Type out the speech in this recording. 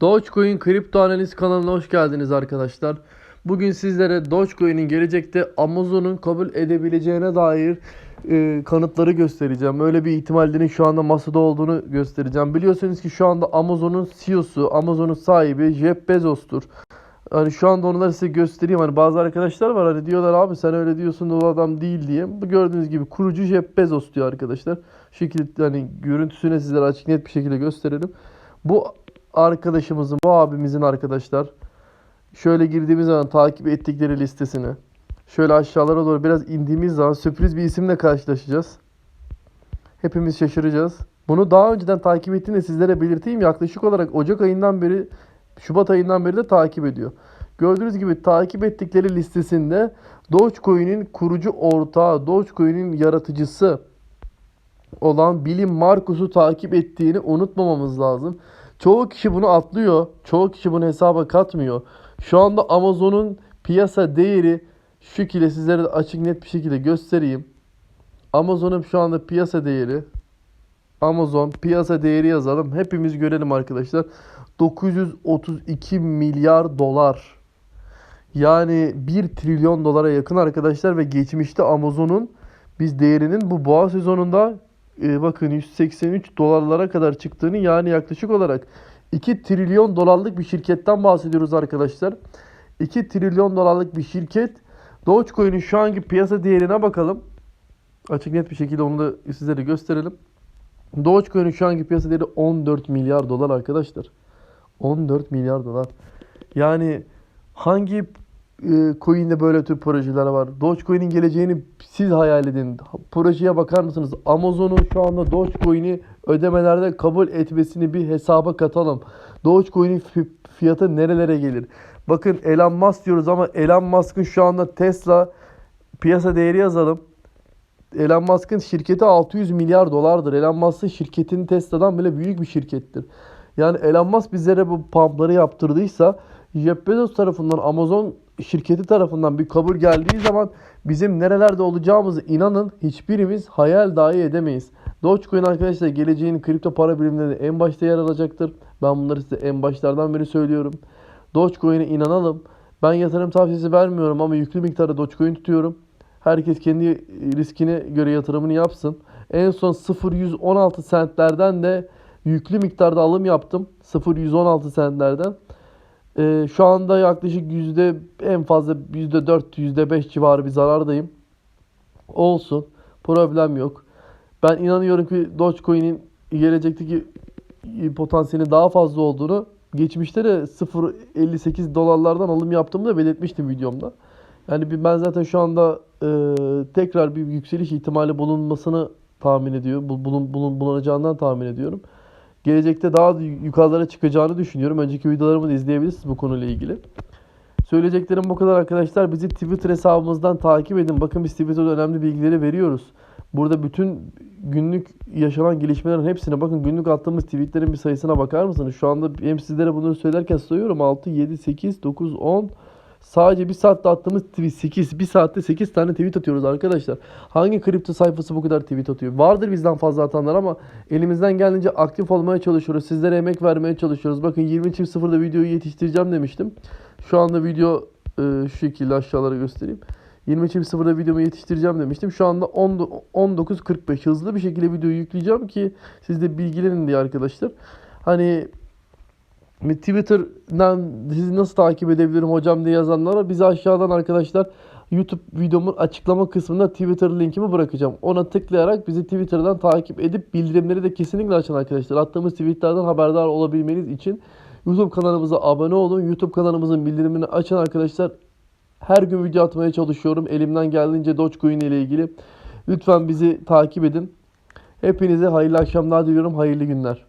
Dogecoin kripto analiz kanalına hoş geldiniz arkadaşlar. Bugün sizlere Dogecoin'in gelecekte Amazon'un kabul edebileceğine dair e, kanıtları göstereceğim. Öyle bir ihtimallerin şu anda masada olduğunu göstereceğim. Biliyorsunuz ki şu anda Amazon'un CEO'su, Amazon'un sahibi Jeff Bezos'tur. Hani şu anda onları size göstereyim. Hani bazı arkadaşlar var hani diyorlar abi sen öyle diyorsun da o adam değil diye. Bu gördüğünüz gibi kurucu Jeff Bezos diyor arkadaşlar. Şu şekilde hani görüntüsüne sizlere açık net bir şekilde gösterelim. Bu arkadaşımızın, bu abimizin arkadaşlar şöyle girdiğimiz zaman takip ettikleri listesine şöyle aşağılara doğru biraz indiğimiz zaman sürpriz bir isimle karşılaşacağız. Hepimiz şaşıracağız. Bunu daha önceden takip ettiğini sizlere belirteyim. Yaklaşık olarak Ocak ayından beri, Şubat ayından beri de takip ediyor. Gördüğünüz gibi takip ettikleri listesinde Dogecoin'in kurucu ortağı, Dogecoin'in yaratıcısı olan Bilim Markus'u takip ettiğini unutmamamız lazım. Çoğu kişi bunu atlıyor. Çoğu kişi bunu hesaba katmıyor. Şu anda Amazon'un piyasa değeri şu şekilde sizlere de açık net bir şekilde göstereyim. Amazon'un şu anda piyasa değeri Amazon piyasa değeri yazalım. Hepimiz görelim arkadaşlar. 932 milyar dolar. Yani 1 trilyon dolara yakın arkadaşlar ve geçmişte Amazon'un biz değerinin bu boğa sezonunda e, bakın 183 dolarlara kadar çıktığını yani yaklaşık olarak 2 trilyon dolarlık bir şirketten bahsediyoruz arkadaşlar. 2 trilyon dolarlık bir şirket. Dogecoin'in şu anki piyasa değerine bakalım. Açık net bir şekilde onu da sizlere gösterelim. Dogecoin'in şu anki piyasa değeri 14 milyar dolar arkadaşlar. 14 milyar dolar. Yani hangi coin'de böyle tür projeler var? Dogecoin'in geleceğini siz hayal edin. Projeye bakar mısınız? Amazon'un şu anda Dogecoin'i ödemelerde kabul etmesini bir hesaba katalım. Dogecoin'in fi- fiyatı nerelere gelir? Bakın Elon Musk diyoruz ama Elon Musk'ın şu anda Tesla piyasa değeri yazalım. Elon Musk'ın şirketi 600 milyar dolardır. Elon Musk'ın şirketinin Tesla'dan bile büyük bir şirkettir. Yani Elon Musk bizlere bu pumpları yaptırdıysa Jeff Bezos tarafından Amazon şirketi tarafından bir kabul geldiği zaman bizim nerelerde olacağımızı inanın hiçbirimiz hayal dahi edemeyiz. Dogecoin arkadaşlar geleceğin kripto para birimlerinde en başta yer alacaktır. Ben bunları size en başlardan beri söylüyorum. Dogecoin'e inanalım. Ben yatırım tavsiyesi vermiyorum ama yüklü miktarda Dogecoin tutuyorum. Herkes kendi riskine göre yatırımını yapsın. En son 0.116 centlerden de yüklü miktarda alım yaptım. 0.116 centlerden. Ee, şu anda yaklaşık yüzde en fazla yüzde 4, yüzde 5 civarı bir zarardayım. Olsun. Problem yok. Ben inanıyorum ki Dogecoin'in gelecekteki potansiyeli daha fazla olduğunu geçmişte de 0.58 dolarlardan alım yaptığımı da belirtmiştim videomda. Yani ben zaten şu anda e, tekrar bir yükseliş ihtimali bulunmasını tahmin ediyor. Bu- Bulun, bulun, bulunacağından tahmin ediyorum. Gelecekte daha da yukarılara çıkacağını düşünüyorum. Önceki videolarımı da izleyebilirsiniz bu konuyla ilgili. Söyleyeceklerim bu kadar arkadaşlar. Bizi Twitter hesabımızdan takip edin. Bakın biz Twitter'da önemli bilgileri veriyoruz. Burada bütün günlük yaşanan gelişmelerin hepsine bakın günlük attığımız tweetlerin bir sayısına bakar mısınız? Şu anda hem sizlere bunları söylerken sayıyorum. 6, 7, 8, 9, 10 Sadece bir saatte attığımız tweet 8. Bir saatte 8 tane tweet atıyoruz arkadaşlar. Hangi kripto sayfası bu kadar tweet atıyor? Vardır bizden fazla atanlar ama elimizden geldiğince aktif olmaya çalışıyoruz. Sizlere emek vermeye çalışıyoruz. Bakın 20.0'da videoyu yetiştireceğim demiştim. Şu anda video e, şu şekilde aşağılara göstereyim. 20.0'da videomu yetiştireceğim demiştim. Şu anda 10 19.45 hızlı bir şekilde videoyu yükleyeceğim ki siz de bilgilenin diye arkadaşlar. Hani Twitter'dan sizi nasıl takip edebilirim hocam diye yazanlara bizi aşağıdan arkadaşlar YouTube videomun açıklama kısmında Twitter linkimi bırakacağım. Ona tıklayarak bizi Twitter'dan takip edip bildirimleri de kesinlikle açın arkadaşlar. Attığımız tweetlerden haberdar olabilmeniz için YouTube kanalımıza abone olun. YouTube kanalımızın bildirimini açın arkadaşlar. Her gün video atmaya çalışıyorum. Elimden geldiğince Dogecoin ile ilgili. Lütfen bizi takip edin. Hepinize hayırlı akşamlar diliyorum. Hayırlı günler.